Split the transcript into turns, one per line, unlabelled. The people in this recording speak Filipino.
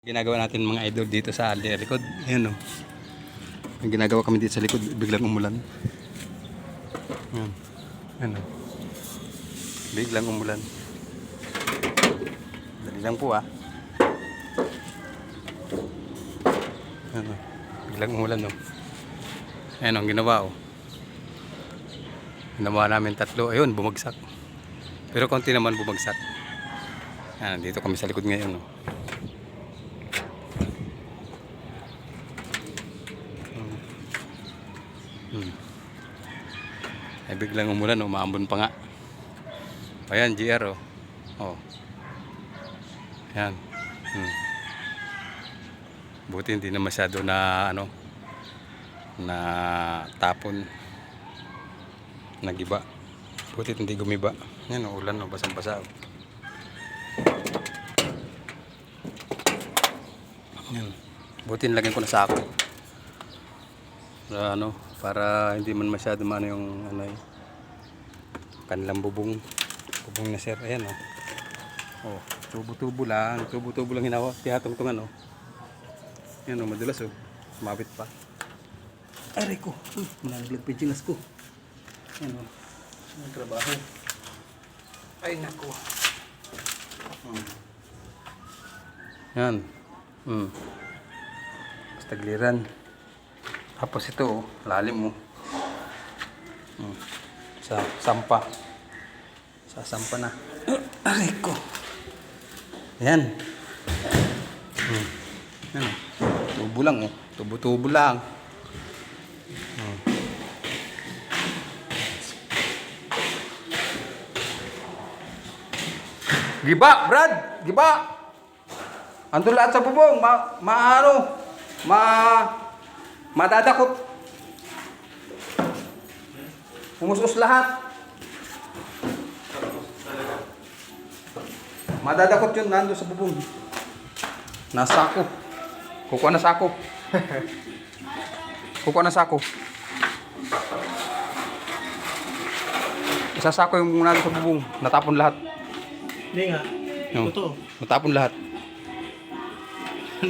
Ginagawa natin mga idol dito sa likod. Ayan o. Ang ginagawa kami dito sa likod, biglang umulan. Ayan. Ayan o. Biglang umulan. Dali lang po ah. Ayan o. Biglang umulan o. Ayan o, ang ginawa o. Ginawa namin tatlo. Ayun, bumagsak. Pero konti naman bumagsak. Ayan, dito kami sa likod ngayon o. Hmm. Ay biglang umulan, umaambon pa nga. Ayan, GR oh. Oh. Ayan. Hmm. Buti hindi na masyado na ano na tapon nagiba. Buti hindi gumiba. Yan, oh, ulan, oh, basang-basa. Oh. Buti nilagyan ko na sa ako. Para ano, para hindi man masyado man yung ano eh, kanilang bubong bubong na sir. Ayan oh. Oh tubo-tubo lang. Tubo-tubo lang hinawa. Tiyatong-tungan oh. Yan oh madulas oh. Mabit pa. Aray ko. Uy nalaglag pa yung ko. Yan oh. Ang trabaho. Ay nako hmm. yan hmm. basta gliran tapos ito, oh, lalim mo. Hmm. Sa sampa. Sa sampa na. Uh, aray ko. Ayan. Hmm. Yan oh. Tubo lang oh. Tubo-tubo lang. Hmm. Giba, Brad! Giba! Andun lahat sa bubong. Ma, ma ano? Ma, Madadakot. Umusos lahat. Madadakot yun nando sa bubong. Nasa ako. Kukuha na sa ako. Kukuha na sa ako. Isasako yung nando sa bubong. Natapon lahat.
Hindi nga.
No.
Totoo.
Natapon lahat.